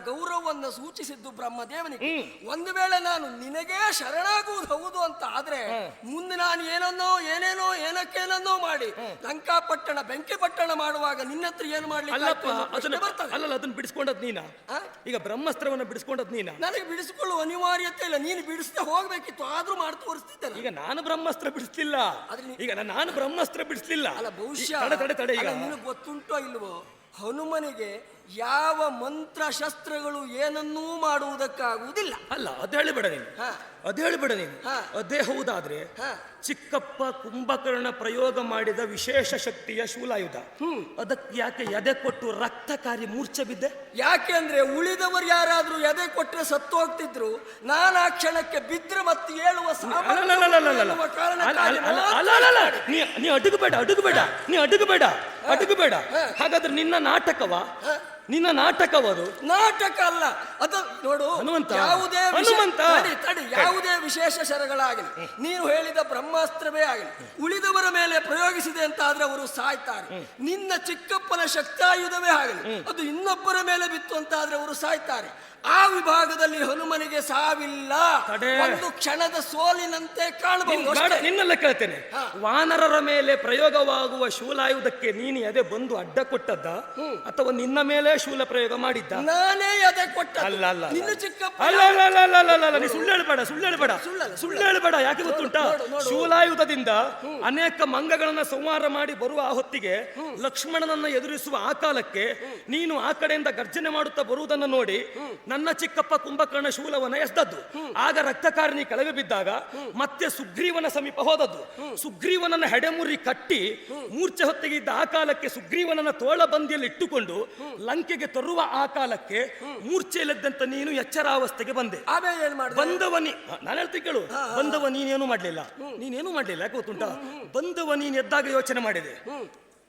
ಗೌರವವನ್ನು ಸೂಚಿಸಿದ್ದು ಬ್ರಹ್ಮದೇವನಿಗೆ. ಒಂದು ವೇಳೆ ನಾನು ನಿನಗೆ ಶರಣಾಗುವುದು ಹೌದು ಅಂತ ಆದ್ರೆ ಮುಂದೆ ನಾನು ಏನನ್ನೋ ಏನೇನೋ ಏನಕ್ಕೇನನ್ನೋ ಮಾಡಿ ಲಂಕಾಪಟ್ಟಣ ಬೆಂಕಿ ಪಟ್ಟಣ ಮಾಡುವಾಗ ನಿನ್ನ ಹತ್ರ ಏನು ಅದನ್ನ ಅಲ್ಲಲ್ಲ ಅದನ್ನ ಬಿಡಿಸ್ಕೊಂಡದ್ ನೀನ? ಈಗ ಬ್ರಹ್ಮಸ್ತ್ರವನ್ನ ಬಿಡಿಸ್ಕೊಂಡದ್ ನೀನಾ? ನನಗೆ ಬಿಡಿಸಿಕೊಳ್ಳುವ ಅನಿವಾರ್ಯತೆ ಇಲ್ಲ. ನೀನು ಬಿಡಿಸ್ತಾ ಹೋಗ್ಬೇಕಿತ್ತು ಆದ್ರೂ ಮಾಡಿ ತೋರಿಸ್ತಿದ್ದೆ ಈಗ ನಾನು ಬ್ರಹ್ಮಾಸ್ತ್ರ ಬಿಡಿಸ್ಲಿಲ್ಲ. ಆದ್ರೆ ಈಗ ನಾನು ಬ್ರಹ್ಮಾಸ್ತ್ರ ಬಿಡಿಸ್ಲಿಲ್ಲ. ಅಲ್ಲ ಬಹುಶಃ ತಡೆ ತಡೆ ಈಗ. ನಿನಗೆ ಗೊತ್ತುಂಟೋ ಇಲ್ವೋ? ಹನುಮನಿಗೆ ಯಾವ ಮಂತ್ರ ಶಸ್ತ್ರಗಳು ಏನನ್ನೂ ಮಾಡುವುದಕ್ಕಾಗುವುದಿಲ್ಲ. ಅಲ್ಲ ಅದು ಹೇಳಿಬೇಡ ನೀನು. ಹಾ. ಹೇಳಿಬಿಡ ನೀನು. ಹಾ. ಅದೇ ಹೌದಾದ್ರೆ ಹಾ. ಚಿಕ್ಕಪ್ಪ ಕುಂಭಕರ್ಣ ಪ್ರಯೋಗ ಮಾಡಿದ ವಿಶೇಷ ಶಕ್ತಿಯ ಶೂಲಾಯುಧ. ಅದಕ್ಕೆ ಯಾಕೆ ಎದೆ ಕೊಟ್ಟು ರಕ್ತಕಾರಿ ಮೂರ್ಛೆ ಬಿದ್ದೆ? ಯಾಕೆ ಅಂದ್ರೆ ಉಳಿದವರು ಯಾರಾದ್ರೂ ಎದೆ ಕೊಟ್ಟರೆ ಸತ್ತು ಹೋಗ್ತಿದ್ರು ನಾನು ಆ ಕ್ಷಣಕ್ಕೆ ಬಿದ್ರೆ ಮತ್ತೆ ಏಳುವ ನೀ ಅಡುಗಬೇಡ ಅಡುಗಬೇಡ ನೀ ಅಡುಗಬೇಡ ಅಡುಗಬೇಡ. ಹಾಗಾದ್ರೆ ನಿನ್ನ ನಾಟಕವ ನಿನ್ನ ನಾಟಕವದು ನಾಟಕ ಅಲ್ಲ ಅದು ನೋಡು ಹನುಮಂತ, ಯಾವುದೇ ಹನುಮಂತ. ತಡಿ, ತಡಿ, ಯಾವುದೇ ವಿಶೇಷ ಶರಗಳಾಗಲಿ. ನೀನು ಹೇಳಿದ ಬ್ರಹ್ಮಾಸ್ತ್ರವೇ ಆಗಲಿ. ಉಳಿದವರ ಮೇಲೆ ಪ್ರಯೋಗಿಸಿದೆ ಅಂತ ಆದ್ರೆ ಅವರು ಸಾಯ್ತಾರೆ. ನಿನ್ನ ಚಿಕ್ಕಪ್ಪನ ಶಕ್ತಾಯುಧವೇ ಆಗಲಿ. ಅದು ಇನ್ನೊಬ್ಬರ ಮೇಲೆ ಬಿತ್ತು ಅಂತ ಆದ್ರೆ ಅವರು ಸಾಯ್ತಾರೆ. ಆ ವಿಭಾಗದಲ್ಲಿ ಹನುಮನಿಗೆ ಸಾವಿಲ್ಲ. ತಡೆ. ಒಂದು ಕ್ಷಣದ ಸೋಲಿನಂತೆ ಕಾಣಬಹುದು ಅಷ್ಟೇ. ನಿನ್ನೆಲ್ಲ ಕೇಳ್ತೇನೆ. ಹಾ. ವಾನರರ ಮೇಲೆ ಪ್ರಯೋಗವಾಗುವ ಶೂಲಾಯುಧಕ್ಕೆ ನೀನು ಅದೇ ಬಂದು ಅಡ್ಡ ಕೊಟ್ಟದ್ದ? ಅಥವಾ ನಿನ್ನ ಮೇಲೆ ಶೂಲ ಪ್ರಯೋಗ ಮಾಡಿದ್ದ? ನಾನೇ ಅದೇ ಕೊಟ್ಟ ಅಲ್ಲ ಅಲ್ಲ. ನಿನ್ನ ಚಿಕ್ಕಪ್ಪ ಅಲ್ಲ ಅಲ್ಲ ಅಲ್ಲ ಅಲ್ಲ ಅಲ್ಲ ಅಲ್ಲ, ನೀ ಸುಳ್ಳು ಹೇಳ್ಬೇಡ ಸುಳ್ಳು ಹೇಳ್ಬೇಡ ಸುಳ್ಳು ಹೇಳ್ಬೇಡ ಯಾಕೆ ಗೊತ್ತುಂಟಾ. ಶೂಲಾಯುಧದಿಂದ ಅನೇಕ ಮಂಗಗಳನ್ನ ಸಂಹಾರ ಮಾಡಿ ಬರುವ ಆ ಹೊತ್ತಿಗೆ ಲಕ್ಷ್ಮಣನನ್ನ ಎದುರಿಸುವ ಆ ಕಾಲಕ್ಕೆ ನೀನು ಆ ಕಡೆಯಿಂದ ಗರ್ಜನೆ ಮಾಡುತ್ತಾ ಬರುವುದನ್ನು ನೋಡಿ ನನ್ನ ಚಿಕ್ಕಪ್ಪ ಕುಂಭಕರ್ಣ ಶೂಲವನ್ನ ಎಸ್ದದ್ದು. ಆಗ ರಕ್ತಕಾರಣಿ ಕೆಳಗೆ ಬಿದ್ದಾಗ ಮತ್ತೆ ಸುಗ್ರೀವನ ಸಮೀಪ ಹೋದದ್ದು. ಸುಗ್ರೀವನನ್ನ ಹೆಡೆಮುರಿ ಕಟ್ಟಿ ಮೂರ್ಛೆ ಹೊತ್ತಿಗೆ ಇದ್ದ ಆ ಕಾಲಕ್ಕೆ ಸುಗ್ರೀವನನ್ನ ತೋಳ ಬಂದಿಯಲ್ಲಿ ಇಟ್ಟುಕೊಂಡು ಲಂಕೆಗೆ ತರುವ ಆ ಕಾಲಕ್ಕೆ ಮೂರ್ಛೆಯಲ್ಲಿದ್ದಂತ ನೀನು ಎಚ್ಚರಾವಸ್ಥೆಗೆ ಬಂದೆ. ಆಮೇಲೆ ಏನ್ ಮಾಡಿ ಬಂದವ ನೀ ನಾನು ಹೇಳ್ತೀನಿ ಕೇಳು. ಬಂದವ ನೀನೇನು ಮಾಡ್ಲಿಲ್ಲ? ನೀನೇನು ಮಾಡ್ಲಿಲ್ಲ? ಯಾಕೆ ಗೊತ್ತುಂಟ? ಬಂದವ ನೀನ್ ಎದ್ದಾಗ ಯೋಚನೆ ಮಾಡಿದೆ.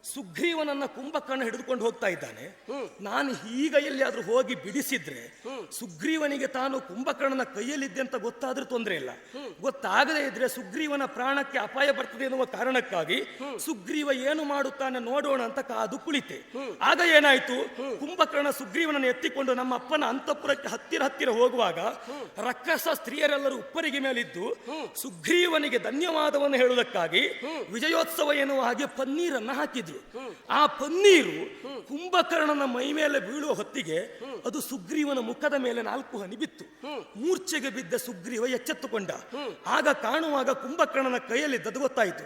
ಸುಗ್ರೀವನನ್ನ ಕುಂಭಕರ್ಣ ಹಿಡಿದುಕೊಂಡು ಹೋಗ್ತಾ ಇದ್ದಾನೆ. ನಾನು ಈಗ ಎಲ್ಲಿಯಾದ್ರೂ ಹೋಗಿ ಬಿಡಿಸಿದ್ರೆ ಸುಗ್ರೀವನಿಗೆ ತಾನು ಕುಂಭಕರ್ಣನ ಕೈಯಲ್ಲಿದ್ದೆ ಅಂತ ಗೊತ್ತಾದ್ರೂ ತೊಂದರೆ ಇಲ್ಲ. ಗೊತ್ತಾಗದೇ ಇದ್ರೆ ಸುಗ್ರೀವನ ಪ್ರಾಣಕ್ಕೆ ಅಪಾಯ ಬರ್ತದೆ ಎನ್ನುವ ಕಾರಣಕ್ಕಾಗಿ ಸುಗ್ರೀವ ಏನು ಮಾಡುತ್ತಾನೆ ನೋಡೋಣ ಅಂತ ಕಾದು ಕುಳಿತೆ. ಆಗ ಏನಾಯ್ತು? ಕುಂಭಕರ್ಣ ಸುಗ್ರೀವನನ್ನು ಎತ್ತಿಕೊಂಡು ನಮ್ಮ ಅಪ್ಪನ ಅಂತಃಪುರಕ್ಕೆ ಹತ್ತಿರ ಹತ್ತಿರ ಹೋಗುವಾಗ ರಕ್ಕಸ ಸ್ತ್ರೀಯರೆಲ್ಲರೂ ಉಪ್ಪರಿಗೆ ಮೇಲಿದ್ದು ಸುಗ್ರೀವನಿಗೆ ಧನ್ಯವಾದವನ್ನು ಹೇಳುವುದಕ್ಕಾಗಿ ವಿಜಯೋತ್ಸವ ಎನ್ನುವ ಹಾಗೆ ಪನ್ನೀರನ್ನ ಹಾಕಿದ್ರು ಆ ಪನ್ನೀರು ಕುಂಭಕರ್ಣನ ಮೈ ಮೇಲೆ ಬೀಳುವ ಹೊತ್ತಿಗೆ ಅದು ಸುಗ್ರೀವನ ಮುಖದ ಮೇಲೆ ನಾಲ್ಕು ಹನಿ ಬಿತ್ತು. ಮೂರ್ಛೆಗೆ ಬಿದ್ದ ಸುಗ್ರೀವ ಎಚ್ಚೆತ್ತುಕೊಂಡ. ಆಗ ಕಾಣುವಾಗ ಕುಂಭಕರ್ಣನ ಕೈಯಲ್ಲಿದ್ದದು ಗೊತ್ತಾಯಿತು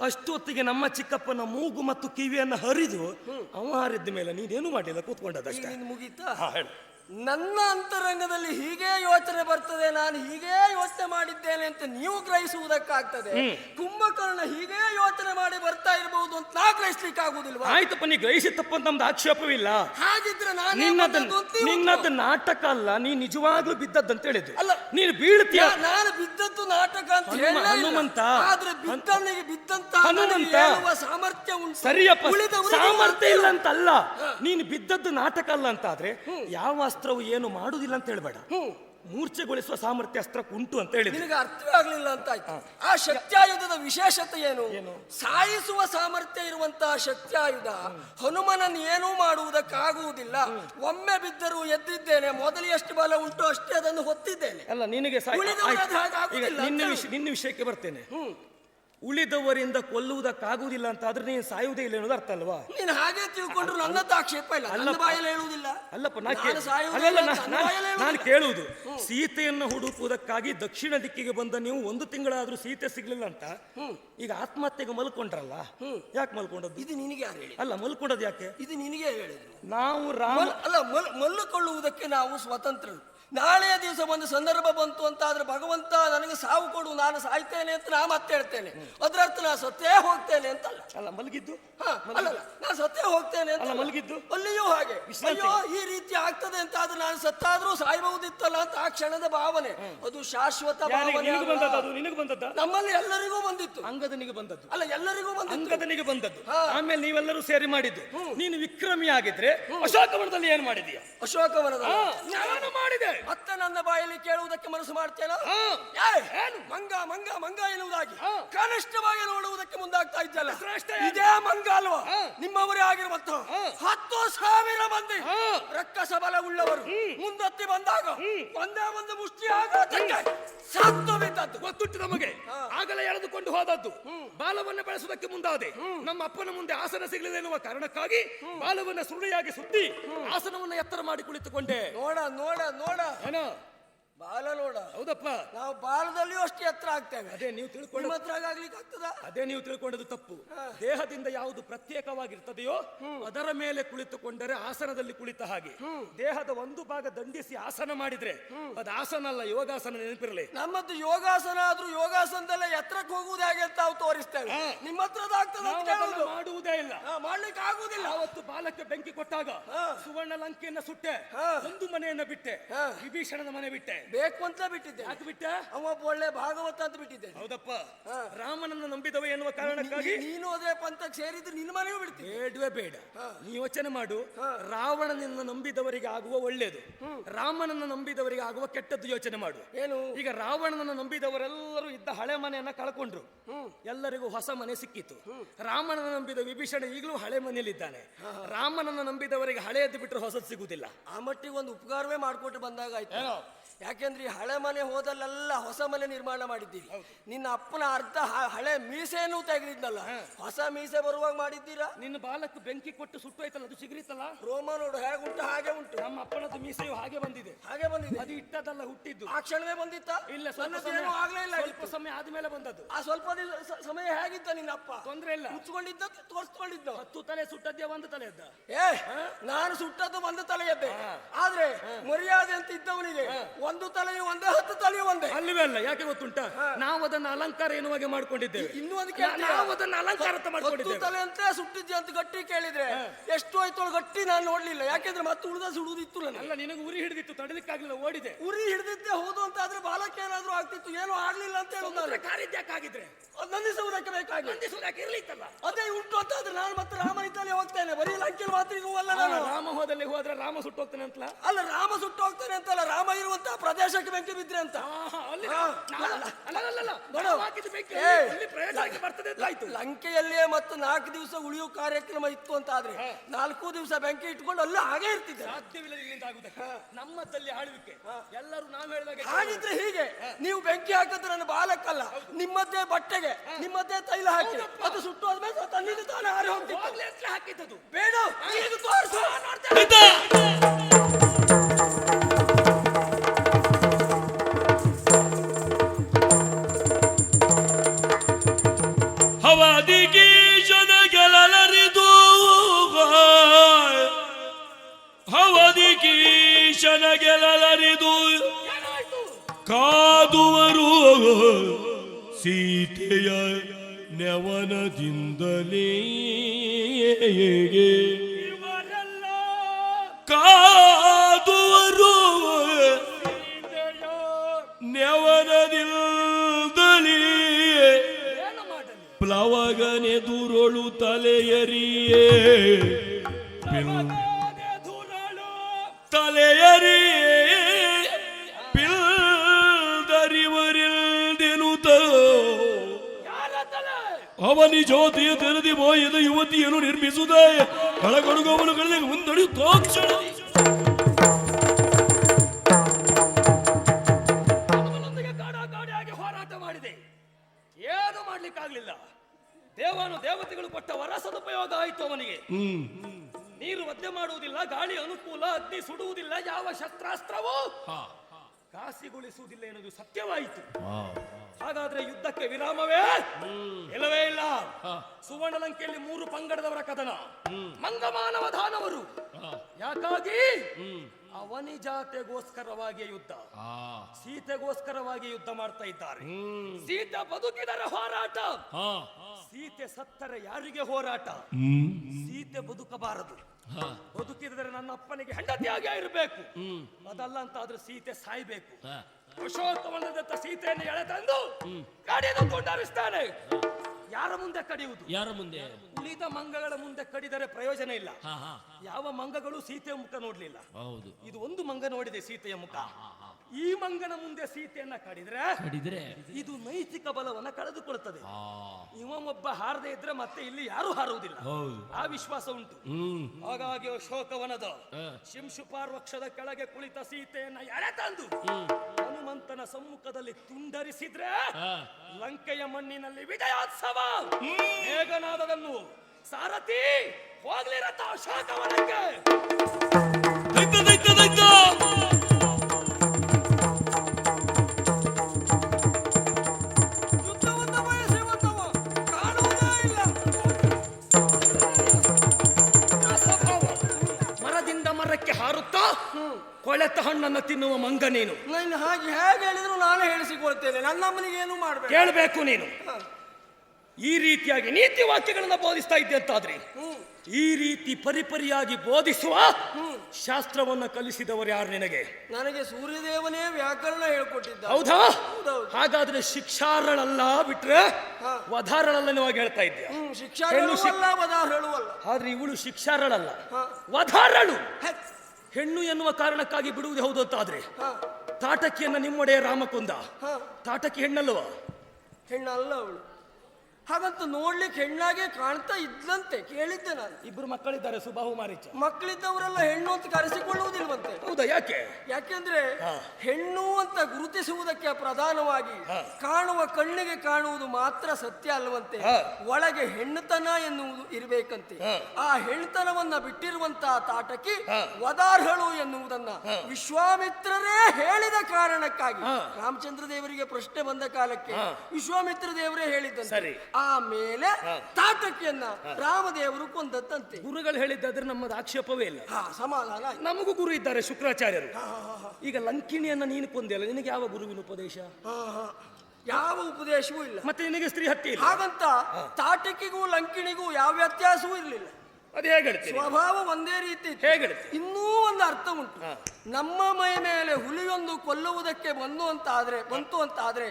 ಅಷ್ಟೊತ್ತಿಗೆ ನಮ್ಮ ಚಿಕ್ಕಪ್ಪನ ಮೂಗು ಮತ್ತು ಕಿವಿಯನ್ನು ಹರಿದು ಅವ ಹರಿದ ಮೇಲೆ ನೀನೇನು ಮಾಡಿಲ್ಲ ಕೂತ್ಕೊಂಡದಷ್ಟೇ. ಮುಗೀತಾ? ಹೇಳು. ನನ್ನ ಅಂತರಂಗದಲ್ಲಿ ಹೀಗೆ ಯೋಚನೆ ಬರ್ತದೆ ನಾನು ಹೀಗೆ ಯೋಚನೆ ಮಾಡಿದ್ದೇನೆ ಅಂತ ನೀವು ಗ್ರಹಿಸುವುದಕ್ಕಾಗ್ತದೆ. ಕುಂಭಕರ್ಣ ಹೀಗೆ ಯೋಚನೆ ಮಾಡಿ ಬರ್ತಾ ಇರಬಹುದು ಅಂತ ನಾ ಗ್ರಹಿಸ್ಲಿಕ್ಕೆ ಆಗುದಿಲ್ವಾ ಆಯ್ತಪ್ಪ ನೀ ಗ್ರಹಿಸಿತಪ್ಪ ಅಂತ ನಮ್ದು ಆಕ್ಷೇಪವಿಲ್ಲ. ಹಾಗಿದ್ರೆ ನಾನು ನಿನ್ನದ ನಿನ್ನದ ನಾಟಕ ಅಲ್ಲ ನೀ ನಿಜವಾಗ್ಲೂ ಬಿದ್ದದ್ದಂತ ಹೇಳಿದ್ರು ಅಲ್ಲ. ನೀನು ಬೀಳ್ತೀಯ? ನಾನು ಬಿದ್ದದ್ದು ನಾಟಕ ಅಂತ ಹನುಮ- ಹನುಮಂತ. ಆದ್ರೆ ಬಿದ್ದವನಿಗೆ ಬಿದ್ದಂತ ಹನುಮಂತ. ಸಾಮರ್ಥ್ಯ ಉಂಟು. ಸರಿಯಪ್ಪ ಸಾಮರ್ಥ್ಯ ಇಲ್ಲ ಅಂತ ಅಂತಲ್ಲ. ನೀನು ಬಿದ್ದದ್ದು ನಾಟಕ ಅಲ್ಲ ಅಂತ ಆದ್ರೆ ಯಾವ ಅಸ್ತ್ರವು ಏನು ಮಾಡುವುದಿಲ್ಲ ಅಂತ ಹೇಳಬೇಡ. ಮೂರ್ಛೆಗೊಳಿಸುವ ಸಾಮರ್ಥ್ಯ ಅಸ್ತ್ರಕ್ಕೆ ಉಂಟು ಅಂತ ಹೇಳಿ ನಿನಗೆ ಅರ್ಥವೇ ಆಗಲಿಲ್ಲ ಅಂತ ಆಯ್ತು. ಆ ಶಕ್ತ್ಯಾಯುಧದ ವಿಶೇಷತೆ ಏನು? ಸಾಯಿಸುವ ಸಾಮರ್ಥ್ಯ ಇರುವಂತಹ ಶಕ್ತಿಯುಧ ಹನುಮನನ್ನು ಏನೂ ಮಾಡುವುದಕ್ಕಾಗುವುದಿಲ್ಲ. ಒಮ್ಮೆ ಬಿದ್ದರೂ ಎದ್ದಿದ್ದೇನೆ. ಮೊದಲು ಎಷ್ಟು ಬಲ ಉಂಟು ಅಷ್ಟೇ ಅದನ್ನು ಹೊತ್ತಿದ್ದೇನೆ. ಅಲ್ಲ ನಿನಗೆ ನಿನ್ನ ವಿಷಯಕ್ಕೆ ಬರ್ತೇನೆ. ಉಳಿದವರಿಂದ ಕೊಲ್ಲುವುದಕ್ಕಾಗುವುದಿಲ್ಲ ಅಂತ ಆದ್ರೆ ನೀನು ಸಾಯುವುದೇ ಇಲ್ಲ ಅನ್ನೋದು ಅರ್ಥ ಅಲ್ವಾ? ನೀನು ಹಾಗೆ ತಿಳ್ಕೊಂಡ್ರು ನನ್ನ ಆಕ್ಷೇಪ ಇಲ್ಲ ನನ್ನ. ಬಾಯಲ್ಲಿ ಹೇಳುವುದಿಲ್ಲ. ಅಲ್ಲಪ್ಪ ನಾ ನಾನು ಅಲ್ಲಲ್ಲ ನನ್ನ ಬಾಯಲ್ಲಿ ನಾನು ಕೇಳುವುದು ಸೀತೆಯನ್ನು ಹುಡುಕುವುದಕ್ಕಾಗಿ ದಕ್ಷಿಣ ದಿಕ್ಕಿಗೆ ಬಂದ ನೀವು ಒಂದು ತಿಂಗಳಾದ್ರೂ ಸೀತೆ ಸಿಗ್ಲಿಲ್ಲ ಅಂತ? ಈಗ ಆತ್ಮಹತ್ಯೆಗೆ ಮಲ್ಕೊಂಡ್ರಲ್ಲ ಯಾಕೆ ಮಲ್ಕೊಂಡದ್ದು? ಇದು ನಿನಗೆ ಯಾರು ಹೇಳಿ ಅಲ್ಲ ಮಲ್ಕೊಂಡದ್ದು ಯಾಕೆ? ಇದು ನಿನಗೆ ಹೇಳಿದ್ರು ನಾವು ರಾಮ ಮಲ್- ಅಲ್ಲ ಮಲ್ ಮಲ್ಲುಕೊಳ್ಳುವುದಕ್ಕೆ ನಾವು ಸ್ವತಂತ್ರರು. ನಾಳೆಯ ದಿವಸ ಒಂದು ಸಂದರ್ಭ ಬಂತು ಅಂತ ಆದ್ರೆ ಭಗವಂತ ನನಗೆ ಸಾವು ಕೊಡು ನಾನು ಸಾಯ್ತೇನೆ ಅಂತ ನಾ ಮತ್ತೆ ಹೇಳ್ತೇನೆ. ಅದ್ರ ಅರ್ಥ ನಾನು ಸತ್ತೇ ಹೋಗ್ತೇನೆ ಅಂತಲ್ಲ. ಅಲ್ಲ ಮಲಗಿದ್ದು? ಅಲ್ಲ ನಾನು ಸತ್ತೇ ಹೋಗ್ತೇನೆ ಅಂತ ಮಲಗಿದ್ದು? ಅಲ್ಲಿಯೂ ಹಾಗೆ. ಅಯ್ಯೋ ಈ ರೀತಿ ಆಗ್ತದೆ ಅಂತ ಆದ್ರೆ ನಾನು ಸತ್ತಾದ್ರೂ ಸಾಯ್ಬಹುದಿತ್ತಲ್ಲ ಅಂತ ಆ ಕ್ಷಣದ ಭಾವನೆ. ಅದು ಶಾಶ್ವತ ಭಾವನೆ ನಮ್ಮಲ್ಲಿ ಎಲ್ಲರಿಗೂ ಬಂದಿತ್ತು. ಅಂಗದನಿಗೆ ಬಂದದ್ದು. ಅಲ್ಲ ಎಲ್ಲರಿಗೂ ಬಂದ ಅಂಗದನಿಗೆ ಬಂದದ್ದು. ಆಮೇಲೆ ನೀವೆಲ್ಲರೂ ಸೇರಿ ಮಾಡಿದ್ದು. ನೀನು ವಿಕ್ರಮಿ ಆಗಿದ್ರೆ ಅಶೋಕವನದಲ್ಲಿ ಏನ್ ಮಾಡಿದೀಯ ಅಶೋಕವನದ ನಾನು ಮಾಡಿದೆ. ಮತ್ತೆ ನನ್ನ ಬಾಯಲ್ಲಿ ಕೇಳುವುದಕ್ಕೆ ಮನಸ್ಸು ಮಾಡ್ತೇನೋ! ಏನು? ಮಂಗ ಮಂಗ ಮಂಗ ಎನ್ನುವುದಾಗಿ ಕನಿಷ್ಠವಾಗಿ ನೋಡುವುದಕ್ಕೆ ಮುಂದಾಗ್ತಾ ಇದ್ದಲ್ಲ ಇದೇ ಮಂಗ ಅಲ್ವಾ. ನಿಮ್ಮವರೇ ಆಗಿರುವಂತಹ ಹಾ. ಹತ್ತು ಸಾವಿರ ಮಂದಿ. ರಕ್ಕಸ ಬಲ ಉಳ್ಳವರು. ಮುಂದತ್ತಿ ಬಂದಾಗ ಒಂದೇ ಒಂದು ಮುಷ್ಟಿ ಆಗೋದಕ್ಕೆ ಬಿದ್ದದ್ದು ಗೊತ್ತುಂಟು ನಮಗೆ. ಆಗಲೇ ಎಳೆದುಕೊಂಡು ಹೋದದ್ದು. ಬಾಲವನ್ನು ಬೆಳೆಸುವುದಕ್ಕೆ ಮುಂದಾದೆ. ನಮ್ಮ ಅಪ್ಪನ ಮುಂದೆ ಆಸನ ಸಿಗಲಿದೆ ಎನ್ನುವ ಕಾರಣಕ್ಕಾಗಿ ಬಾಲವನ್ನು ಸುರುಳಿಯಾಗಿ ಸುತ್ತಿ ಆಸನವನ್ನ ಎತ್ತರ ಮಾಡಿ ಕುಳಿತುಕೊಂಡೆ. ನೋಡ ನೋಡ ನೋಡ. ಏನೋ ಬಾಲ ನೋಡ. ಹೌದಪ್ಪ. ನಾವು ಬಾಲದಲ್ಲಿಯೂ ಅಷ್ಟು ಎತ್ತರ ಆಗ್ತೇವೆ. ಅದೇ ನೀವು ತಿಳ್ಕೊಂಡು ಹತ್ರ ಆಗ್ಲಿಕ್ಕೆ ಆಗ್ತದ? ಅದೇ ನೀವು ತಿಳ್ಕೊಂಡದ್ದು ತಪ್ಪು. ದೇಹದಿಂದ ಯಾವುದು ಪ್ರತ್ಯೇಕವಾಗಿರ್ತದೆಯೋ ಅದರ ಮೇಲೆ ಕುಳಿತುಕೊಂಡರೆ ಆಸನದಲ್ಲಿ ಕುಳಿತ ಹಾಗೆ. ದೇಹದ ಒಂದು ಭಾಗ ದಂಡಿಸಿ ಆಸನ ಮಾಡಿದ್ರೆ ಅದು ಆಸನ ಅಲ್ಲ ಯೋಗಾಸನ ನೆನಪಿರಲಿ. ನಮ್ಮದು ಯೋಗಾಸನ ಆದ್ರೂ ಯೋಗಾಸನದಲ್ಲೇ ಎತ್ತರಕ್ಕೆ ಹೋಗುವುದೇ ಹೇಗೆ ಅಂತ ನಾವು ತೋರಿಸ್ತೇವೆ. ನಿಮ್ಮ ಹತ್ರದ ಆಗ್ತದ ಅಂತ ಅದನ್ನ ಮಾಡುವುದೇ ಇಲ್ಲ. ಮಾಡ್ಲಿಕ್ಕೆ ಆಗುದಿಲ್ಲ ಅವತ್ತು ಬಾಲಕ್ಕೆ ಬೆಂಕಿ ಕೊಟ್ಟಾಗ. ಸುವರ್ಣ ಲಂಕೆಯನ್ನ ಸುಟ್ಟೆ. ಒಂದು ಮನೆಯನ್ನ ಬಿಟ್ಟೆ ಹಾ. ವಿಭೀಷಣನ ಮನೆ ಬಿಟ್ಟೆ. ಬೇಕು ಅಂತ ಬಿಟ್ಟಿದ್ದೆ ಯಾಕೆ ಬಿಟ್ಟೆ? ಅವ ಒಬ್ಬ ಒಳ್ಳೆ ಭಾಗವತ ಅಂತ ಬಿಟ್ಟಿದ್ದೆ ಹೌದಪ್ಪ. ಹಾ. ರಾಮನನ್ನು ನಂಬಿದವ ಎನ್ನುವ ಕಾರಣಕ್ಕಾಗಿ ನೀನು ಅದೇ ಪಂಥಕ್ಕೆ ಸೇರಿದ್ರೆ ನಿನ್ನ ಮನೆಯೂ ಬಿಡ್ತೀನಿ. ಬೇಡವೇ ಬೇಡ. ನೀ ಯೋಚನೆ ಮಾಡು. ರಾವಣನನ್ನು ನಂಬಿದವರಿಗೆ ಆಗುವ ಒಳ್ಳೇದು. ರಾಮನನ್ನು ನಂಬಿದವರಿಗೆ ಆಗುವ ಕೆಟ್ಟದ್ದು ಯೋಚನೆ ಮಾಡು. ಏನು? ಈಗ ರಾವಣನನ್ನು ನಂಬಿದವರೆಲ್ಲರೂ ಇದ್ದ ಹಳೆ ಮನೆಯನ್ನ ಕಳ್ಕೊಂಡ್ರು. ಎಲ್ಲರಿಗೂ ಹೊಸ ಮನೆ ಸಿಕ್ಕಿತು ರಾಮನನ್ನು ನಂಬಿದ ವಿಭೀಷಣ ಈಗಲೂ ಹಳೆ ಮನೆಯಲ್ಲಿದ್ದಾನೆ. ರಾಮನನ್ನು ನಂಬಿದವರಿಗೆ ಹಳೆಯದ್ದು ಬಿಟ್ಟರೆ ಹೊಸದು ಸಿಗುವುದಿಲ್ಲ. ಆ ಮಟ್ಟಿಗೆ ಒಂದು ಉಪಕಾರವೇ ಮಾಡಿಕೊಟ್ಟು ಬಂದಾಗ ಆಯ್ತು. ಯಾಕೆಂದ್ರೆ ಈ ಹಳೆ ಮನೆ ಹೋದಲ್ಲೆಲ್ಲ ಹೊಸ ಮನೆ ನಿರ್ಮಾಣ ಮಾಡಿದ್ದೀರಿ ನಿನ್ನ ಅಪ್ಪನ ಅರ್ಧ ಹಳೆ ಮೀಸೆಯನ್ನು ತೆಗೆದಿದ್ನಲ್ಲ. ಹೊಸ ಮೀಸೆ ಬರುವಾಗ ಮಾಡಿದ್ದೀರಾ? ನಿನ್ನ ಬಾಲಕ್ಕೆ ಬೆಂಕಿ ಕೊಟ್ಟು ಸುಟ್ಟೋಯ್ತಲ್ಲ ಅದು ಸಿಗರಿತಲ್ಲ ರೋಮ ನೋಡು ಹೇಗೆ ಉಂಟು ಹಾಗೆ ಉಂಟು. ನಮ್ಮ ಅಪ್ಪನದ್ದು ಮೀಸೆಯು ಹಾಗೆ ಬಂದಿದೆ. ಹಾಗೆ ಬಂದಿದೆ? ಅದು ಇಟ್ಟದಲ್ಲ ಹುಟ್ಟಿದ್ದು. ಆ ಕ್ಷಣವೇ ಬಂದಿತ್ತ? ಇಲ್ಲ ಸಣ್ಣ ಸಮಯ ಆಗ್ಲೇ ಇಲ್ಲ ಸ್ವಲ್ಪ ಸಮಯ ಆದ್ಮೇಲೆ ಬಂದದ್ದು. ಆ ಸ್ವಲ್ಪ ಸಮಯ ಹೇಗಿದ್ದ ನಿನ್ನ ಅಪ್ಪ? ತೊಂದ್ರೆ ಇಲ್ಲ. ಮುಚ್ಕೊಂಡಿದ್ದ ತೋರಿಸ್ಕೊಂಡಿದ್ದ ಹತ್ತು ತಲೆ ಸುಟ್ಟದ್ದೇ ಒಂದು ತಲೆ ಇದ್ದ ಏ ನಾನು ಸುಟ್ಟದ್ದು ಒಂದು ತಲೆ ಎದ್ದೆ ಆದ್ರೆ ಮರ್ಯಾದೆ ಅಂತ ಇದ್ದವನಿಗೆ ಒಂದು ತಲೆಯು ಒಂದೇ ಹತ್ತು ತಲೆಯು ಒಂದೇ. ಅಲ್ಲವೇ ಅಲ್ಲ ಯಾಕೆ ಗೊತ್ತುಂಟ? ನಾವು ಅದನ್ನ ಅಲಂಕಾರ ಎನ್ನುವಾಗೆ ಮಾಡ್ಕೊಂಡಿದ್ದೇವೆ. ಇನ್ನೂ ಅದಕ್ಕೆ ನಾವು ಅದನ್ನ ಅಲಂಕಾರ ಅಂತ ಮಾಡ್ಕೊಂಡಿದ್ದೇವೆ. ತಲೆ ಅಂತ ಸುಟ್ಟಿದ್ದೆ ಅಂತ ಗಟ್ಟಿ ಕೇಳಿದ್ರೆ ಎಷ್ಟು ಆಯ್ತು ಗಟ್ಟಿ ನಾನು ನೋಡ್ಲಿಲ್ಲ. ಯಾಕೆಂದ್ರೆ ಮತ್ತೆ ಉಳಿದ ಸುಡುವುದಿತ್ತು ನನಗೆ. ಅಲ್ಲ ನಿನಗೆ ಉರಿ ಹಿಡಿದಿತ್ತು ತಡಲಿಕ್ಕಾಗ್ಲಿಲ್ಲ ಓಡಿದೆ. ಉರಿ ಹಿಡಿದಿದ್ದೆ ಹೋದು ಅಂತ ಆದ್ರೆ ಬಾಲಕ್ಕೆ ಏನಾದ್ರೂ ಆಗ್ತಿತ್ತು ಏನು ಆಗ್ಲಿಲ್ಲ ಅಂತ ಹೇಳಿದ್ರೆ ಕಾರಿದ್ಯಾಕಾಗಿದ್ರೆ ಕಾರ್ಯದ್ಯಾಕಾಗಿದ್ರೆ ನಂದಿಸುವುದಕ್ಕೆ ಬೇಕಾಗಿ. ನಂದಿಸುವುದಕ್ಕೆ ಇರ್ಲಿತ್ತಲ್ಲ. ಅದೇ ಉಂಟು ಅಂತ ಆದ್ರೆ ನಾನು ಮತ್ತೆ ರಾಮನಿದ್ದಲ್ಲೇ ಹೋಗ್ತೇನೆ. ಬರೀ ಲಂಕೆಲ್ ಮಾತ್ರ ಅಲ್ಲ ನಾನು. ರಾಮ ಹೋದಲ್ಲಿ ಹೋದ್ರೆ ರಾಮ ಸುಟ್ಟು ಹೋಗ್ತಾನೆ ಅಂತಲ್ಲ ಅಲ್ಲ ರಾಮ ಸುಟ್ಟು ಹೋಗ್ತಾನೆ ಅಂತಲ್ಲ. ರಾಮ ಇರುವಂತ ಪ್ರದೇಶಕ್ಕೆ ಬೆಂಕಿ ಬಿದ್ರೆ ಅಂತ. ಲಂಕೆಯಲ್ಲಿಯೇ ಮತ್ತು ನಾಲ್ಕು ದಿವಸ ಉಳಿಯುವ ಕಾರ್ಯಕ್ರಮ ಇತ್ತು ಅಂತ ಆದ್ರೆ ನಾಲ್ಕು ದಿವಸ ಬೆಂಕಿ ಇಟ್ಕೊಂಡು ಅಲ್ಲೇ ಹಾಗೆ ಇರ್ತಿದ್ದೆ. ಸಾಧ್ಯವಿಲ್ಲ ಇಲ್ಲಿಂದ ಆಗುದಕ್ಕೆ. ನಮ್ಮದಲ್ಲಿ ಆಳ್ವಿಕೆ ಎಲ್ಲರೂ ನಾವು ಹೇಳಿದಾಗ ಹಾಗಿದ್ರೆ ಹೀಗೆ. ನೀವು ಬೆಂಕಿ ಹಾಕಿದ್ರೆ ನನ್ನ ಬಾಲಕ್ಕಲ್ಲ ನಿಮ್ಮದೇ ಬಟ್ಟೆಗೆ ನಿಮ್ಮದ್ದೇ ತೈಲ ಹಾಕಿ. ಅದು ಸುಟ್ಟು ಆದ್ಮೇಲೆ ತನ್ನಿಂದ ತಾನೇ ಹಾರಿ ಹೋಗ್ತಿತ್ತು ಹಾಕಿದ್ದದು. ಬೇಡ ಈಗ ತೋರಿಸು. ಕಾದುವರು ಸೀತೆಯ ನೆವನದಿಂದಲೇ ಕಾದುವರು. ನೆವನದಿಂದಲೇ ಪ್ಲವಗನೆ ದುರೊಳು ತಲೆಯರಿಯೇ. ಅವನಿ ಜ್ಯೋತಿಯ ತೆರೆದಿ ಮೋಯದ ಯುವತಿಯನ್ನು ನಿರ್ಮಿಸುವುದೇ? ಒಳಗೊಡುಗವನು ಕಳೆದ ಮುಂದಡಿಯುತ್ತೋಕ್ಷಣ ಹೋರಾಟ ಮಾಡಿದೆ. ಏನು ಮಾಡ್ಲಿಕ್ಕಾಗ್ಲಿಲ್ಲ. ದೇವನು ದೇವತೆಗಳು ಕೊಟ್ಟ ವರ ಸದುಪಯೋಗ ಆಯಿತು ಅವನಿಗೆ. ನೀರು ಒದ್ದೆ ಮಾಡುವುದಿಲ್ಲ ಗಾಳಿ ಅನುಕೂಲ ಅಗ್ನಿ ಸುಡುವುದಿಲ್ಲ ಯಾವ ಶಸ್ತ್ರಾಸ್ತ್ರವೂ ಕಾಸಿಗೊಳಿಸುವುದಿಲ್ಲ ಎನ್ನುವುದು ಸತ್ಯವಾಯಿತು. ಹಾಗಾದ್ರೆ ಯುದ್ಧಕ್ಕೆ ವಿರಾಮವೇ? ಇಲ್ಲವೇ ಇಲ್ಲ. ಸುವರ್ಣಲಂಕೆಯಲ್ಲಿ ಮೂರು ಪಂಗಡದವರ ಕದನ. ಮಂಗಮಾನವಧಾನವರು ಯಾಕಾಗಿ? ಅವನಿ ಜಾತೆಗೋಸ್ಕರವಾಗಿ ಯುದ್ಧ. ಸೀತೆಗೋಸ್ಕರವಾಗಿ ಯುದ್ಧ ಮಾಡ್ತಾ ಇದ್ದಾರೆ. ಸೀತೆ ಬದುಕಿದರೆ ಹೋರಾಟ. ಸೀತೆ ಸತ್ತರೆ ಯಾರಿಗೆ ಹೋರಾಟ? ಸೀತೆ ಬದುಕಬಾರದು. ಬದುಕಿದರೆ ನನ್ನ ಅಪ್ಪನಿಗೆ ಹೆಂಡತಿಯಾಗಿ ಇರಬೇಕು ಅದಲ್ಲ ಅಂತ ಆದ್ರೆ ಸೀತೆ ಸಾಯ್ಬೇಕು. ಅಶೋಕವನದತ್ತ ಸೀತೆಯನ್ನು ಎಳೆ ತಂದು ಕಡಿದು ಕೊಂಡರಿಸ್ತಾನೆ ಯಾರ ಮುಂದೆ ಕಡಿಯುವುದು? ಯಾರ ಮುಂದೆ? ಉಳಿದ ಮಂಗಗಳ ಮುಂದೆ ಕಡಿದರೆ ಪ್ರಯೋಜನ ಇಲ್ಲ. ಯಾವ ಮಂಗಗಳು ಸೀತೆಯ ಮುಖ ನೋಡ್ಲಿಲ್ಲ. ಹೌದು. ಇದು ಒಂದು ಮಂಗ ನೋಡಿದೆ ಸೀತೆಯ ಮುಖ. ಈ ಮಂಗನ ಮುಂದೆ ಸೀತೆಯನ್ನ ಕಡಿದ್ರೆ ಕಡಿದ್ರೆ? ಇದು ನೈತಿಕ ಬಲವನ್ನ ಕಳೆದುಕೊಳ್ಳುತ್ತದೆ ಆ ಇವ ಒಬ್ಬ ಹಾರದೆ ಇದ್ರೆ ಮತ್ತೆ ಇಲ್ಲಿ ಯಾರು ಹಾರುವುದಿಲ್ಲ. ಹೌದು. ಆ ವಿಶ್ವಾಸ ಉಂಟು. ಹಾಗಾಗಿ ಅಶೋಕವನದ ಶಿಂಶುಪಾರ್ವಕ್ಷದ ಶಿಂಶುಪಾರ್ ವೃಕ್ಷದ ಕೆಳಗೆ ಕುಳಿತ ಸೀತೆಯನ್ನ ಎಳೆ ತಂದು ಹನುಮಂತನ ಸಮ್ಮುಖದಲ್ಲಿ ತುಂಡರಿಸಿದ್ರೆ ಲಂಕೆಯ ಮಣ್ಣಿನಲ್ಲಿ ವಿಜಯೋತ್ಸವ. ಮೇಘನಾದದನ್ನು ಸಾರಥಿ ಹೋಗ್ಲಿರತ್ತ ರಥ ಕೊಳೆತ ಹಣ್ಣನ್ನು ತಿನ್ನುವ ಮಂಗ ನೀನು. ನಾನು ಹಾಗೆ ಹೇಗೆ ಹೇಳಿದ್ರು ನಾನು ಹೇಳಿಸಿಕೊಳ್ತೇನೆ. ನನ್ನ ಅಮ್ಮನಿಗೆ ಏನು ಮಾಡಬೇಕು? ಕೇಳಬೇಕು ನೀನು. ಈ ರೀತಿಯಾಗಿ ನೀತಿ ವಾಕ್ಯಗಳನ್ನ ಬೋಧಿಸ್ತಾ ಇದ್ದೆ ಅಂತಾದ್ರೆ ಈ ರೀತಿ ಪರಿಪರಿಯಾಗಿ ಬೋಧಿಸುವ ಶಾಸ್ತ್ರವನ್ನ ಕಲಿಸಿದವರು ಯಾರು ನಿನಗೆ? ನನಗೆ ಸೂರ್ಯದೇವನೇ ವ್ಯಾಕರಣ ಹೇಳ್ಕೊಟ್ಟಿದ್ದ. ಹೌದಾ. ಹಾಗಾದ್ರೆ ಶಿಕ್ಷಾರಳಲ್ಲ ಬಿಟ್ರೆ. ವಧಾರಳಲ್ಲ ನೀವು ಹೇಳ್ತಾ ಇದ್ದೆ ಶಿಕ್ಷಾ ಆದ್ರೆ ಇವಳು ಶಿಕ್ಷಾರಳಲ್ಲ. ವಧಾರಳು. ಹೆಣ್ಣು ಎನ್ನುವ ಕಾರಣಕ್ಕಾಗಿ ಬಿಡುವುದು ಹೌದು ಅಂತಾದ್ರೆ ತಾಟಕಿಯನ್ನ ನಿಮ್ಮೊಡೆಯ ರಾಮಕುಂದ. ತಾಟಕಿ ಹೆಣ್ಣಲ್ವ? ಹೆಣ್ಣಲ್ಲ ಅವಳು. ಹಾಗಂತ ನೋಡ್ಲಿಕ್ಕೆ ಹೆಣ್ಣಾಗೆ ಕಾಣ್ತಾ ಇದ್ಲಂತೆ ಕೇಳಿದ್ದೆ ನಾನು. ಇಬ್ರು ಮಕ್ಕಳಿದ್ದಾರೆ ಸುಬಾಹು ಮಾರೀಚ. ಮಕ್ಕಳಿದ್ದವರೆಲ್ಲ ಹೆಣ್ಣು ಅಂತ ಕರೆಸಿಕೊಳ್ಳುವುದಿಲ್ವಂತೆ. ಹೌದಾ ಯಾಕೆ? ಯಾಕೆಂದ್ರೆ. ಹೆಣ್ಣು ಅಂತ ಗುರುತಿಸುವುದಕ್ಕೆ ಪ್ರಧಾನವಾಗಿ ಕಾಣುವ ಕಣ್ಣಿಗೆ ಕಾಣುವುದು ಮಾತ್ರ ಸತ್ಯ ಅಲ್ವಂತೆ. ಒಳಗೆ ಹೆಣ್ಣುತನ ಎನ್ನುವುದು ಇರಬೇಕಂತೆ. ಆ ಹೆಣ್ಣುತನವನ್ನ ಬಿಟ್ಟಿರುವಂತಹ ತಾಟಕಿ. ವದಾರ್ಹಳು ಎನ್ನುವುದನ್ನ ವಿಶ್ವಾಮಿತ್ರರೇ ಹೇಳಿದ ಕಾರಣಕ್ಕಾಗಿ ರಾಮಚಂದ್ರ ದೇವರಿಗೆ ಪ್ರಶ್ನೆ ಬಂದ ಕಾಲಕ್ಕೆ. ವಿಶ್ವಾಮಿತ್ರ ದೇವರೇ ಹೇಳಿದ್ದಂತೆ. ಸರಿ. ಆಮೇಲೆ. ತಾಟಕಿಯನ್ನ ರಾಮದೇವರು ಕೊಂದತ್ತಂತೆ ಗುರುಗಳು ಹೇಳಿದ್ದಾದ್ರೆ ನಮ್ಮದು ಆಕ್ಷೇಪವೇ ಇಲ್ಲ. ಹಾ ಸಮಾಧಾನ ಆಯ್ತು. ನಮಗೂ ಗುರು ಇದ್ದಾರೆ ಶುಕ್ರಾಚಾರ್ಯರು. ಈಗ ಲಂಕಿಣಿಯನ್ನ ನೀನು ಕೊಂದಿಲ್ಲ ನಿನಗೆ ಯಾವ ಗುರುವಿನ ಉಪದೇಶ? ಹಾ, ಹಾ. ಯಾವ ಉಪದೇಶವೂ ಇಲ್ಲ. ಮತ್ತೆ ನಿನಗೆ ಸ್ತ್ರೀ ಹತ್ಯೆ ಇಲ್ಲ? ಹಾಗಂತ ತಾಟಕಿಗೂ ಲಂಕಿಣಿಗೂ ಯಾವ ವ್ಯತ್ಯಾಸವೂ ಇರಲಿಲ್ಲ. ಅದು ಹೇಗೆ ಸ್ವಭಾವ ಒಂದೇ ರೀತಿ. ಹೇಗೆ ಇನ್ನೂ ಒಂದು ಅರ್ಥ ಉಂಟು. ನಮ್ಮ ಮೈ ಮೇಲೆ ಹುಲಿಯೊಂದು ಕೊಲ್ಲುವುದಕ್ಕೆ ಬಂದು ಅಂತ ಆದ್ರೆ ಬಂತು ಅಂತ ಆದ್ರೆ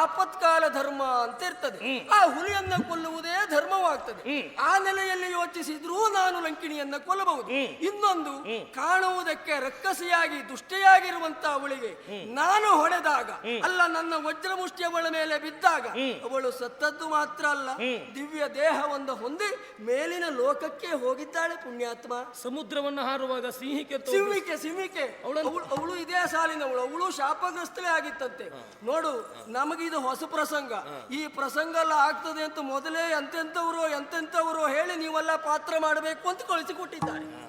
ಆಪತ್ಕಾಲ ಧರ್ಮ ಅಂತ ಇರ್ತದೆ ಆ ಹುಲಿಯನ್ನ ಕೊಲ್ಲುವುದೇ ಧರ್ಮವಾಗ್ತದೆ. ಆ ನೆಲೆಯಲ್ಲಿ ಯೋಚಿಸಿದ್ರೂ ನಾನು ಲಂಕಿಣಿಯನ್ನ ಕೊಲ್ಲಬಹುದು. ಇನ್ನೊಂದು ಕಾಣುವುದಕ್ಕೆ ರಕ್ಕಸಿಯಾಗಿ ದುಷ್ಟೆಯಾಗಿರುವಂತ ಅವಳಿಗೆ ನಾನು ಹೊಡೆದಾಗ ಅಲ್ಲ ನನ್ನ ವಜ್ರ ಮುಷ್ಟಿ ಅವಳ ಮೇಲೆ ಬಿದ್ದಾಗ ಅವಳು ಸತ್ತದ್ದು ಮಾತ್ರ ಅಲ್ಲ ದಿವ್ಯ ದೇಹವನ್ನು ಹೊಂದಿ ಮೇಲಿನ ಲೋಕಕ್ಕೆ ಹೋಗಿದ್ದಾಳೆ ಪುಣ್ಯಾತ್ಮ. ಸಮುದ್ರವನ್ನು ಹಾರುವಾಗ ಸಿಂಹಿಕೆ ಸಿಂಹಿಕೆ ಸಿಂಹಿಕೆ. ಅವಳನ್ನು- ಅವಳು ಅವಳು ಇದೇ ಸಾಲಿನವಳು ಅವಳು. ಶಾಪಗ್ರಸ್ತವೇ ಆಗಿತ್ತಂತೆ. ನೋಡು ನಮಗಿದು ಹೊಸ ಪ್ರಸಂಗ. ಈ ಪ್ರಸಂಗ ಎಲ್ಲ ಆಗ್ತದೆ ಅಂತ ಮೊದಲೇ ಎಂತೆಂಥವ್ರು ಎಂತೆಂಥವ್ರು ಹೇಳಿ ನೀವೆಲ್ಲ ಪಾತ್ರ ಮಾಡಬೇಕು ಅಂತ ಕಳಿಸಿಕೊಟ್ಟಿದ್ದಾರೆ.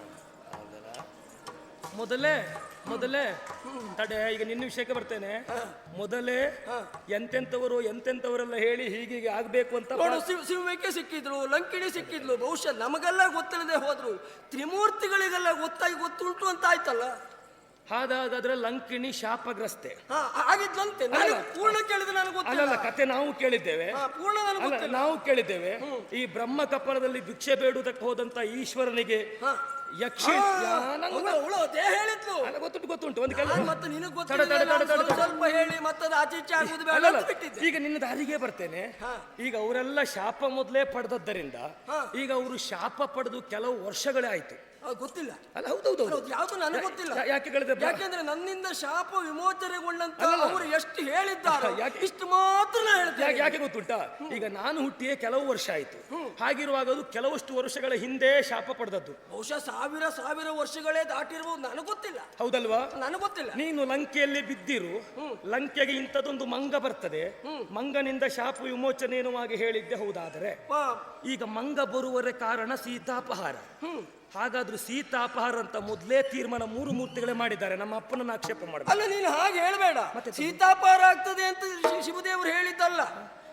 ಮೊದಲೇ ಮೊದಲೇ ತಡೆ ಈಗ ನಿನ್ನ ವಿಷಯಕ್ಕೆ ಬರ್ತೇನೆ. ಮೊದಲೇ ಎಂತೆಂಥವರು ಎಂತೆಂಥವರೆಲ್ಲ ಹೇಳಿ ಹೀಗೀಗೆ ಆಗ್ಬೇಕು ಅಂತ ನೋಡು ಸಿಂ- ಸಿಂಹಿಕೆ ಸಿಕ್ಕಿದ್ರು ಲಂಕಿಣಿ ಸಿಕ್ಕಿದ್ಲು ಬಹುಶಃ ನಮಗೆಲ್ಲ ಗೊತ್ತಿಲ್ಲದೆ ಹೋದ್ರು. ತ್ರಿಮೂರ್ತಿಗಳಿಗೆಲ್ಲ ಗೊತ್ತಾಗಿ ಗೊತ್ತುಂಟು ಅಂತ ಆಯ್ತಲ್ಲ? ಹಾಗಾದ್ರೆ ಲಂಕಿಣಿ ಶಾಪಗ್ರಸ್ತೆ. ಆಗಿದ್ಲಂತೆ ನನಗೆ ಪೂರ್ಣ ಕೇಳಿದ್ರೆ ನನಗೆ ಅಲ್ಲಲ್ಲ ಗೊತ್ತಿಲ್ಲ ಕತೆ ನಾವು ಕೇಳಿದ್ದೇವೆ. ಪೂರ್ಣ ನನಗೆ ಗೊತ್ತಿಲ್ಲ. ನಾವು ಕೇಳಿದ್ದೇವೆ. ಈ ಬ್ರಹ್ಮ ಕಪ್ಪಳದಲ್ಲಿ ಭಿಕ್ಷೆ ಬೇಡುವುದಕ್ಕೆ ಹೋದಂತ ಈಶ್ವರನಿಗೆ ಯಕ್ಷ ಹೇಳಿದ್ಲು. ಅಲ್ಲ, ಗೊತ್ತುಂಟು ಗೊತ್ತುಂಟು ಒಂದು ಕೆಲ ಮತ್ತೆ ನಿನಗೆ ತಡೆ, ಸ್ವಲ್ಪ ಹೇಳಿ ಮತ್ತದು ಆಚೆ ಈಚೆ ಆಗುದು ಬೇಡ ಈಗ ನಿನ್ನ ದಾರಿಗೆ ಬರ್ತೇನೆ. ಈಗ ಅವರೆಲ್ಲ ಶಾಪ ಮೊದಲೇ ಪಡೆದದ್ದರಿಂದ ಈಗ ಅವರು ಶಾಪ ಪಡೆದು ಕೆಲವು ವರ್ಷಗಳೇ ಆಯ್ತು. ಗೊತ್ತಿಲ್ಲ. ಅಲ್ಲ ಹೌದೌದು ಹೌದು, ಯಾವುದು ನನಗೆ ಗೊತ್ತಿಲ್ಲ. ಯಾಕೆ ಕೇಳಿದೆ ಯಾಕೆಂದ್ರೆ ನನ್ನಿಂದ ಶಾಪ ವಿಮೋಚನೆಗೊಂಡಂತ ಅವರು ಎಷ್ಟು ಹೇಳಿದ್ದಾರೆ ಯಾಕೆ- ಇಷ್ಟು ಮಾತ್ರ ಹೇಳ್ತಾರೆ. ಯಾಕೆ ಯಾಕೆ ಗೊತ್ತುಂಟಾ? ಈಗ ನಾನು ಹುಟ್ಟಿಯೇ ಕೆಲವು ವರ್ಷ ಆಯ್ತು. ಹಾಗಿರುವಾಗ ಅದು ಕೆಲವಷ್ಟು ವರ್ಷಗಳ ಹಿಂದೆ ಶಾಪ ಪಡೆದದ್ದು. ಬಹುಶಃ ಸಾವಿರ ಸಾವಿರ ವರ್ಷಗಳೇ ದಾಟಿರುವುದು ನನಗೆ ಗೊತ್ತಿಲ್ಲ. ಹೌದಲ್ವಾ? ನನಗೆ ಗೊತ್ತಿಲ್ಲ. ನೀನು ಲಂಕೆಯಲ್ಲಿ ಬಿದ್ದಿರು. ಲಂಕೆಗೆ ಇಂಥದೊಂದು ಮಂಗ ಬರ್ತದೆ. ಮಂಗನಿಂದ ಶಾಪ ವಿಮೋಚನೆ ಎನ್ನುವಾಗಿ ಹೇಳಿದ್ದೆ ಹೌದಾದರೆ. ಈಗ ಮಂಗ ಬರುವರೆ ಕಾರಣ ಸೀತಾಪಹಾರ. ಹಾಗಾದ್ರೂ ಸೀತಾಪಹಾರ ಅಂತ ಮೊದಲೇ ತೀರ್ಮಾನ ಮೂರು ಮೂರ್ತಿಗಳೇ ಮಾಡಿದ್ದಾರೆ. ನಮ್ಮ ಅಪ್ಪನನ್ನು ಆಕ್ಷೇಪ ಮಾಡಬೇಕು. ಅಲ್ಲ ನೀನು ಹಾಗೆ ಹೇಳಬೇಡ. ಮತ್ತೆ ಸೀತಾಪಹಾರ ಆಗ್ತದೆ ಅಂತ ಶಿ- ಶಿವದೇವರು ಹೇಳಿದ್ದಲ್ಲ.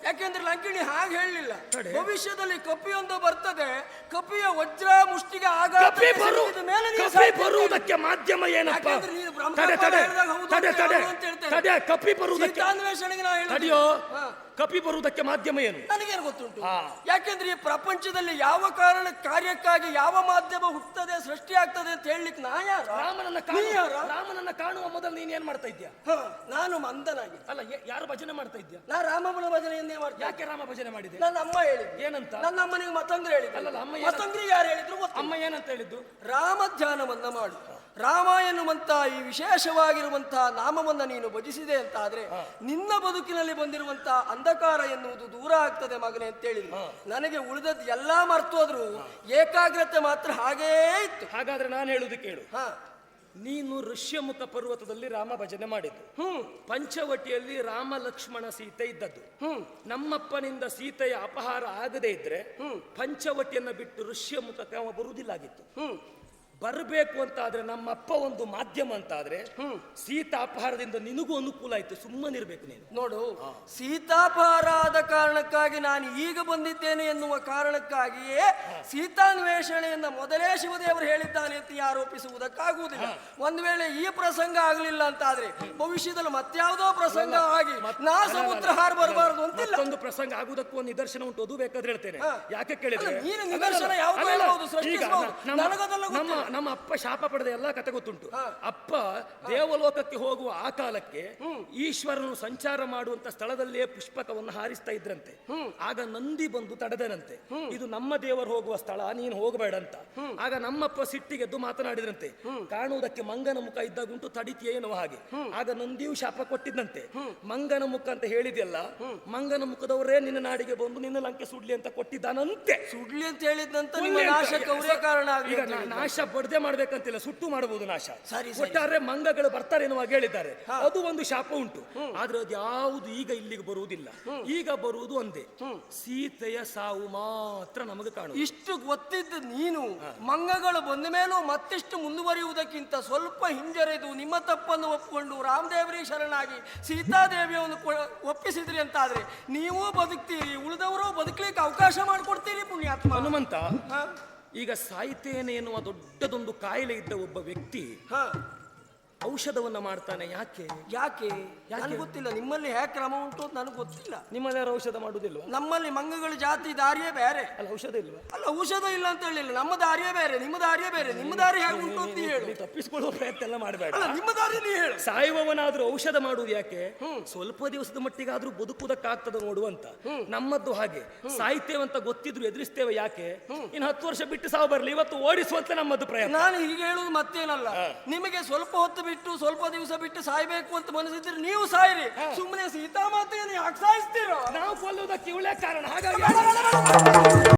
ಯಾಕೆಂದ್ರೆ ಲಂಕಿಣಿ ಹಾಗೆ ಹೇಳಲಿಲ್ಲ. ತಡೆ. ಭವಿಷ್ಯದಲ್ಲಿ ಕಪಿಯೊಂದು ಬರ್ತದೆ. ಕಪಿಯ ವಜ್ರ ಮುಷ್ಟಿಗೆ ಆಘಾತ ಕಪಿ ಬರು. ಬರುವುದಕ್ಕೆ ಮಾಧ್ಯಮ ಏನಪ್ಪ? ಯಾಕೆಂದ್ರೆ ನೀನು ಬ್ರಹ್ಮ ತಡೆ ತಡೆ ತಡೆ. ತಡೆ. ತಡೆ ಕಪಿ ಬರುವುದಕ್ಕೆ ಅನ್ವೇಷಣೆಗೆ ನಾವು. ತಡೆಯೋ. ಕಪಿ ಬರುವುದಕ್ಕೆ ಮಾಧ್ಯಮ ಏನು? ನನಗೇನು ಗೊತ್ತುಂಟು? ಹಾ. ಯಾಕೆಂದ್ರೆ ಈ ಪ್ರಪಂಚದಲ್ಲಿ ಯಾವ ಕಾರಣ ಕಾರ್ಯಕ್ಕಾಗಿ ಯಾವ ಮಾಧ್ಯಮ ಹುಟ್ಟುತ್ತದೆ ಸೃಷ್ಟಿ ಆಗ್ತದೆ ಅಂತ ಹೇಳಲಿಕ್ಕೆ ನಾ ಯಾರು? ರಾಮನನ್ನ ನೀ ಕಾಣುವ ಯಾರು? ರಾಮನನ್ನ ಕಾಣುವ ಮೊದಲು ನೀನ್ ಏನ್ ಮಾಡ್ತಾ ಇದ್ಯಾ ಹ, ನಾನು ಮಂದನಾಗಿ ಅಲ್ಲ ಯಾರು ಭಜನೆ ಮಾಡ್ತಾ ಇದ್ಯಾ ನಾ ರಾಮಮನ ಭಜನೆಯನ್ನೇ ನೀನೇ ಯಾಕೆ ರಾಮ ಭಜನೆ ಮಾಡಿದೆ? ನನ್ನ ಅಮ್ಮ ಹೇಳಿದ್ ಏನಂತ? ನನ್ನ ಅಮ್ಮನಿಗೆ ಮತ್ತಂದ್ರೆ ಹೇಳಿದ್ರು. ಅಲ್ಲಲ್ಲ, ಅಮ್ಮ ಏನು- ಯಾರು ಹೇಳಿದ್ರು. ಅಮ್ಮ ಏನಂತ ಹೇಳಿದ್ದು? ರಾಮ ಧ್ಯಾನವನ್ನ ಮಾಡು. ರಾಮ ಎನ್ನುವಂಥ ಈ ವಿಶೇಷವಾಗಿರುವಂತಹ ನಾಮವನ್ನು ನೀನು ಭಜಿಸಿದೆ ಅಂತ ಆದರೆ ನಿನ್ನ ಬದುಕಿನಲ್ಲಿ ಬಂದಿರುವಂತಹ ಅಂಧಕಾರ ಎನ್ನುವುದು ದೂರ ಆಗ್ತದೆ ಮಗನೇ ಅಂತ ಹೇಳಿ ನನಗೆ ಉಳಿದದ್ದು ಎಲ್ಲಾ ಮರ್ತೋದ್ರು ಏಕಾಗ್ರತೆ ಮಾತ್ರ ಹಾಗೇ ಇತ್ತು. ಹಾಗಾದ್ರೆ ನಾನು ಹೇಳುದು ಕೇಳು. ಹಾ. ನೀನು ಋಷ್ಯಮುಖ ಪರ್ವತದಲ್ಲಿ ರಾಮ ಭಜನೆ ಮಾಡಿದ್ದು. ಹ್ಮ್ ಪಂಚವಟಿಯಲ್ಲಿ ರಾಮ ಲಕ್ಷ್ಮಣ ಸೀತೆ ಇದ್ದದ್ದು. ಹ್ಮ್ ನಮ್ಮಪ್ಪನಿಂದ ಸೀತೆಯ ಅಪಹಾರ ಆಗದೇ ಇದ್ರೆ ಪಂಚವಟಿಯನ್ನ ಬಿಟ್ಟು ಋಷ್ಯಮುಖಕ್ಕೆ ಬರುವುದಿಲ್ಲ ಆಗಿತ್ತು. ಹ್ಮ್ ಬರಬೇಕು ಅಂತ ಆದ್ರೆ ನಮ್ಮಪ್ಪ ಒಂದು ಮಾಧ್ಯಮ ಅಂತ ಆದ್ರೆ ಸೀತಾ ಅಪಹಾರದಿಂದ ನಿನಗೂ ಅನುಕೂಲ ಆಯ್ತು ಸುಮ್ಮನಿರ್ಬೇಕು ನೀನು. ನೋಡು ಸೀತಾಪಹಾರ ಆದ ಕಾರಣಕ್ಕಾಗಿ ನಾನು ಈಗ ಬಂದಿದ್ದೇನೆ ಎನ್ನುವ ಕಾರಣಕ್ಕಾಗಿಯೇ ಸೀತಾನ್ವೇಷಣೆಯನ್ನ ಮೊದಲೇ ಶಿವದೇವರು ಹೇಳಿದ್ದಾನೆ ಅಂತ ಆರೋಪಿಸುವುದಕ್ಕಾಗುವುದಿಲ್ಲ ಒಂದು ವೇಳೆ ಈ ಪ್ರಸಂಗ ಆಗಲಿಲ್ಲ ಅಂತ ಆದ್ರೆ ಭವಿಷ್ಯದಲ್ಲಿ ಮತ್ಯಾವುದೋ ಪ್ರಸಂಗ ಆಗಿ ನಾ ಸಮುದ್ರ ಹಾರ ಬರಬಾರದು ಅಂತಿಲ್ಲ. ಒಂದು ಪ್ರಸಂಗ ಆಗುವುದಕ್ಕೂ ಒಂದು ನಿದರ್ಶನ ಉಂಟು ಅದು ಬೇಕಾದ್ರೆ ಹೇಳ್ತೇನೆ. ಯಾಕೆ ಕೇಳಿದ್ರೆ? ನೀನು ನಿದರ್ಶನ ಯಾವುದು ಹೇಳ್ಬೋದು, ನನಗದೆಲ್ಲ ನಮ್ಮ ಅಪ್ಪ ಶಾಪ ಪಡೆದ ಎಲ್ಲ ಕತೆ ಗೊತ್ತುಂಟು. ಅಪ್ಪ ದೇವಲೋಕಕ್ಕೆ ಹೋಗುವ ಆ ಕಾಲಕ್ಕೆ ಈಶ್ವರನು ಸಂಚಾರ ಮಾಡುವಂತ ಸ್ಥಳದಲ್ಲೇ ಪುಷ್ಪಕವನ್ನು ಹಾರಿಸ್ತಾ ಇದ್ರಂತೆ. ಆಗ ನಂದಿ ಬಂದು ತಡೆದನಂತೆ. ಇದು ನಮ್ಮ ದೇವರು ಹೋಗುವ ಸ್ಥಳ ನೀನು ಹೋಗಬೇಡ ಅಂತ. ಆಗ ನಮ್ಮಪ್ಪ ಸಿಟ್ಟಿಗೆದ್ದು ಮಾತನಾಡಿದ್ರಂತೆ. ಕಾಣುವುದಕ್ಕೆ ಮಂಗನ ಮುಖ ಇದ್ದಾಗುಂಟು ತಡಿತೀಯೇನೋ ಹಾಗೆ. ಆಗ ನಂದಿಯು ಶಾಪ ಕೊಟ್ಟಿದ್ದಂತೆ. ಮಂಗನ ಮುಖ ಅಂತ ಹೇಳಿದೆಯಲ್ಲ ಮಂಗನ ಮುಖದವರೇ ನಿನ್ನ ನಾಡಿಗೆ ಬಂದು ನಿನ್ನ ಲಂಕೆ ಸುಡ್ಲಿ ಅಂತ ಕೊಟ್ಟಿದ್ದಾನಂತೆ. ಸುಡ್ಲಿ ಅಂತ ಹೇಳಿದಂತ. ನಾಶ ಬಡದೆ ಮಾಡ್ಬೇಕಂತಿಲ್ಲ ಸುಟ್ಟು ಮಾಡಬಹುದು ನಾಶ. ಸರಿ. ಒಟ್ಟಾರೆ ಮಂಗಗಳು ಬರ್ತಾರೆ ಎನ್ನುವಾಗ ಹೇಳಿದ್ದಾರೆ. ಅದು ಒಂದು ಶಾಪ ಉಂಟು. ಆದ್ರೆ ಅದು ಯಾವುದು ಈಗ ಇಲ್ಲಿಗೆ ಬರುವುದಿಲ್ಲ. ಈಗ ಬರುವುದು ಒಂದೇ. ಸೀತೆಯ ಸಾವು ಮಾತ್ರ ನಮಗೆ ಕಾಣು ಇಷ್ಟು ಗೊತ್ತಿದ್ದ ನೀನು ಮಂಗಗಳು ಬಂದ ಮೇಲೂ ಮತ್ತಿಷ್ಟು ಮುಂದುವರಿಯುವುದಕ್ಕಿಂತ ಸ್ವಲ್ಪ ಹಿಂಜರಿದು ನಿಮ್ಮ ತಪ್ಪನ್ನು ಒಪ್ಪಿಕೊಂಡು ರಾಮದೇವರಿಗೆ ಶರಣಾಗಿ ಸೀತಾದೇವಿಯನ್ನು ಒಪ್ಪಿಸಿದ್ರಿ ಅಂತ ಅಂತಾದ್ರೆ ನೀವೂ ಬದುಕ್ತೀರಿ ಉಳಿದವರು ಬದುಕಲಿಕ್ಕೆ ಅವಕಾಶ ಮಾಡಿಕೊಡ್ತೀರಿ ಪುಣ್ಯಾತ್ಮ. ಹನುಮಂತ ಹ? ಈಗ ಸಾಯ್ತೇನೆ ಎನ್ನುವ ದೊಡ್ಡದೊಂದು ಕಾಯಿಲೆ ಇದ್ದ ಒಬ್ಬ ವ್ಯಕ್ತಿ. ಔಷಧವನ್ನ ಮಾಡ್ತಾನೆ ಯಾಕೆ? ಯಾಕೆ? ನನಗೆ ಗೊತ್ತಿಲ್ಲ. ನಿಮ್ಮಲ್ಲಿ ಹೇಗೆ ಕ್ರಮ ಉಂಟು ಅಂತ ನನಗೆ ಗೊತ್ತಿಲ್ಲ. ನಿಮ್ಮಲ್ಲಿ ಯಾರು ಔಷಧ ಮಾಡುವುದಿಲ್ವಾ ನಮ್ಮಲ್ಲಿ ಮಂಗಗಳ ಜಾತಿ ದಾರಿಯೇ ಬೇರೆ. ಅಲ್ಲ ಔಷಧ ಇಲ್ಲ ಅಲ್ಲ ಔಷಧ ಇಲ್ಲ ಅಂತ ಹೇಳಿಲ್ಲ. ನಮ್ಮ ದಾರಿಯೇ ಬೇರೆ ನಿಮ್ಮ ದಾರಿಯೇ ಬೇರೆ. ನಿಮ್ಮ ದಾರಿ ಹೇಗೆ ಉಂಟು ಅಂತ ಹೇಳಿ. ತಪ್ಪಿಸಿಕೊಳ್ಳುವ ಪ್ರಯತ್ನ ಎಲ್ಲ ಮಾಡಬೇಡ. ಅಲ್ಲ ನಿಮ್ಮ ದಾರಿ ನೀ ಹೇಳು. ಸಾಯುವವನಾದ್ರೂ ಔಷಧ ಮಾಡುವುದು ಯಾಕೆ? ಸ್ವಲ್ಪ ದಿವಸದ ಮಟ್ಟಿಗಾದ್ರೂ ಬದುಕುವುದಕ್ಕಾಗ್ತದೆ ನೋಡುವಂತ ನಮ್ಮದ್ದು ಹಾಗೆ. ಸಾಯ್ತೇವಂತ ಗೊತ್ತಿದ್ರು ಎದುರಿಸ್ತೇವೆ ಯಾಕೆ? ಇನ್ನು ಹತ್ತು ವರ್ಷ ಬಿಟ್ಟು ಸಾವು ಬರಲಿ. ಇವತ್ತು ಓಡಿಸುವಂತ ನಮ್ಮದು ಪ್ರಯತ್ನ. ನಾನು ಹೀಗೆ ಹೇಳುದು ಮತ್ತೇನಲ್ಲ. ನಿಮಗೆ ಸ್ವಲ್ಪ ಹೊತ್ತು ಬಿಟ್ಟು ಸ್ವಲ್ಪ ದಿವಸ ಬಿಟ್ಟು ಸಾಯ್ಬೇಕು ಅಂತ ಮನಸ್ಸಿದ್ರೆ ನೀವು ಸಾಯಿರಿ. ಸುಮ್ಮನೆ ಸೀತಾಮಾತೆಯನ್ನು ಯಾಕೆ ಸಾಯಿಸ್ತೀರೋ? ನಾವು ಕೊಲ್ಲುವುದಕ್ಕೆ ಇವಳೇ ಕಾರಣ. ಹಾಗಾಗಿ